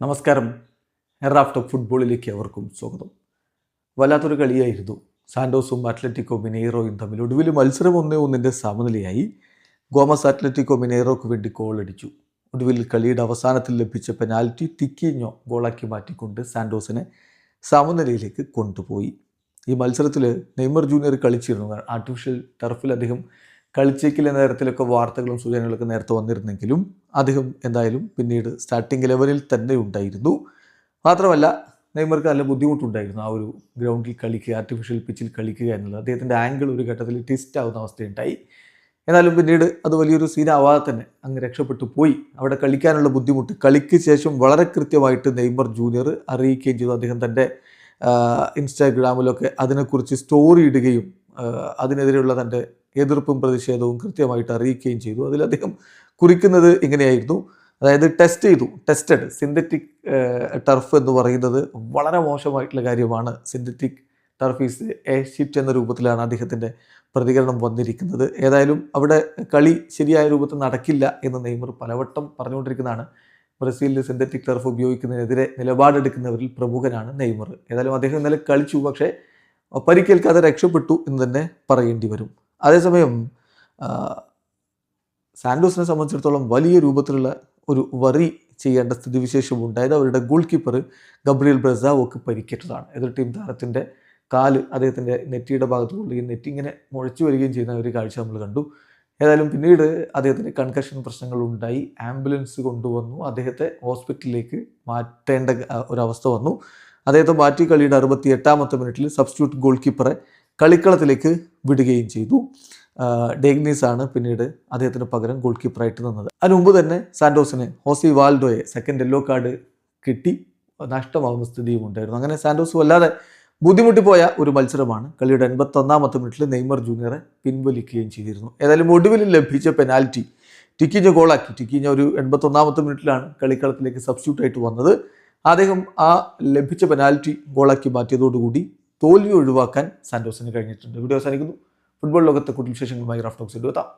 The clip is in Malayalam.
നമസ്കാരം. എറാഫ്റ്റ് ഫുട്ബോളിലേക്ക് അവർക്കും സ്വാഗതം. വല്ലാത്തൊരു കളിയായിരുന്നു. സാന്റോസും അത്ലറ്റിക്കോ മിനേറോയും തമ്മിൽ ഒടുവിൽ മത്സരം ഒന്നേ ഒന്നിന്റെ സമനിലയായി. ഗോമസ് അത്ലറ്റിക്കോ മിനേറോക്ക് വേണ്ടി ഗോൾ അടിച്ചു. ഒടുവിൽ കളിയുടെ അവസാനത്തിൽ ലഭിച്ച പെനാൽറ്റി തിക്കിഞ്ഞോ ഗോളാക്കി മാറ്റിക്കൊണ്ട് സാൻഡോസിനെ സമനിലയിലേക്ക് കൊണ്ടുപോയി. ഈ മത്സരത്തിൽ നെയ്മർ ജൂനിയർ കളിച്ചിരുന്നു. ആർട്ടിഫിഷ്യൽ ടർഫിൽ അദ്ദേഹം കളിച്ചേക്കില്ല നേരത്തിലൊക്കെ വാർത്തകളും സൂചനകളൊക്കെ നേരത്തെ വന്നിരുന്നെങ്കിലും അദ്ദേഹം എന്തായാലും പിന്നീട് സ്റ്റാർട്ടിംഗ് ലെവലിൽ തന്നെ ഉണ്ടായിരുന്നു. മാത്രമല്ല നെയ്മർക്ക് നല്ല ബുദ്ധിമുട്ടുണ്ടായിരുന്നു ആ ഒരു ഗ്രൗണ്ടിൽ കളിക്കുക ആർട്ടിഫിഷ്യൽ പിച്ചിൽ കളിക്കുക എന്നുള്ളത്. അദ്ദേഹത്തിന്റെ ആംഗിൾ ഒരു ഘട്ടത്തിൽ ട്വിസ്റ്റ് ആവുന്ന അവസ്ഥയുണ്ടായി. എന്നാലും പിന്നീട് അത് വലിയൊരു സീനാവാതെ തന്നെ അങ്ങ് രക്ഷപ്പെട്ടു പോയി. അവിടെ കളിക്കാനുള്ള ബുദ്ധിമുട്ട് കളിക്ക് ശേഷം വളരെ കൃത്യമായിട്ട് നെയ്മർ ജൂനിയർ അറിയിക്കുകയും ചെയ്തു. അദ്ദേഹം തന്റെ ഇൻസ്റ്റാഗ്രാമിലൊക്കെ അതിനെക്കുറിച്ച് സ്റ്റോറി ഇടുകയും അതിനെതിരെയുള്ള തന്റെ എതിർപ്പും പ്രതിഷേധവും കൃത്യമായിട്ട് അറിയിക്കുകയും ചെയ്തു. അതിൽ അദ്ദേഹം കുറിക്കുന്നത് ഇങ്ങനെയായിരുന്നു. അതായത് ടെസ്റ്റ് ചെയ്തു. ടെസ്റ്റഡ് സിന്തറ്റിക് ടർഫ് എന്ന് പറയുന്നത് വളരെ മോശമായിട്ടുള്ള കാര്യമാണ്. Synthetic turf is a shit എന്ന രൂപത്തിലാണ് അദ്ദേഹത്തിന്റെ പ്രതികരണം വന്നിരിക്കുന്നത്. ഏതായാലും അവിടെ കളി ശരിയായ രൂപത്തിൽ നടക്കില്ല എന്ന് നെയ്മർ പലവട്ടം പറഞ്ഞുകൊണ്ടിരിക്കുന്നതാണ്. ബ്രസീലിൽ സിന്തറ്റിക് ടർഫ് ഉപയോഗിക്കുന്നതിനെതിരെ നിലപാടെടുക്കുന്നവരിൽ പ്രമുഖനാണ് നെയ്മർ. ഏതായാലും അദ്ദേഹം ഇന്നലെ കളിച്ചു പക്ഷേ പരിക്കേൽക്കാതെ രക്ഷപ്പെട്ടു എന്ന് തന്നെ പറയേണ്ടി വരും. അതേസമയം സാൻഡോസിനെ സംബന്ധിച്ചിടത്തോളം വലിയ രൂപത്തിലുള്ള ഒരു വറി ചെയ്യേണ്ട സ്ഥിതിവിശേഷം ഉണ്ടായത് അവരുടെ ഗോൾ കീപ്പർ ഗബ്രിയൽ ബ്രസാവോക്ക് പരിക്കേറ്റതാണ്. എതിർ ടീം താരത്തിന്റെ കാൽ അദ്ദേഹത്തിന്റെ നെറ്റിയുടെ ഭാഗത്ത് കൊള്ളുകയും നെറ്റി ഇങ്ങനെ മുഴച്ചു വരികയും ചെയ്യുന്ന ഒരു കാഴ്ച നമ്മൾ കണ്ടു. ഏതായാലും പിന്നീട് അദ്ദേഹത്തിന് കൺകഷൻ പ്രശ്നങ്ങൾ ഉണ്ടായി. ആംബുലൻസ് കൊണ്ടുവന്നു. അദ്ദേഹത്തെ ഹോസ്പിറ്റലിലേക്ക് മാറ്റേണ്ട ഒരവസ്ഥ വന്നു. അദ്ദേഹത്തെ മാറ്റി കളിയുടെ അറുപത്തി എട്ടാമത്തെ മിനിറ്റിൽ സബ്സ്റ്റിറ്റ്യൂട്ട് ഗോൾ കീപ്പറെ കളിക്കളത്തിലേക്ക് വിടുകയും ചെയ്തു. ഡേഗ്നീസ് ആണ് പിന്നീട് അദ്ദേഹത്തിന് പകരം ഗോൾ കീപ്പറായിട്ട് നിന്നത്. അതിന് മുമ്പ് തന്നെ സാന്റോസിന് ഹോസി വാൽഡോയെ സെക്കൻഡ് യെല്ലോ കാർഡ് കിട്ടി. നഷ്ടമാകുന്ന സ്ഥിതിയും ഉണ്ടായിരുന്നു. അങ്ങനെ സാൻഡോസ് വല്ലാതെ ബുദ്ധിമുട്ടിപ്പോയ ഒരു മത്സരമാണ്. കളിയുടെ എൺപത്തൊന്നാമത്തെ മിനിറ്റിൽ നെയ്മർ ജൂനിയറെ പിൻവലിക്കുകയും ചെയ്തിരുന്നു. ഏതായാലും ഒടുവിൽ ലഭിച്ച പെനാൽറ്റി ടിക്കിഞ്ഞ ഗോളാക്കി ടിക്കിഞ്ഞ ഒരു എൺപത്തൊന്നാമത്തെ മിനിറ്റിലാണ് കളിക്കളത്തിലേക്ക് സബ്സ്റ്റിറ്റ്യൂട്ട് ആയിട്ട് വന്നത്. അദ്ദേഹം ആ ലഭിച്ച പെനാൽറ്റി ഗോളാക്കി മാറ്റിയതോടുകൂടി തോൽവി ഒഴിവാക്കാൻ സാന്റോസിന് കഴിഞ്ഞിട്ടുണ്ട്. വീഡിയോ അവസാനിക്കുന്നു. ഫുട്ബോൾ ലോകത്തെ കൂടുതൽ വിശേഷങ്ങളുമായി റഫ് ടോക്സ് എത്താം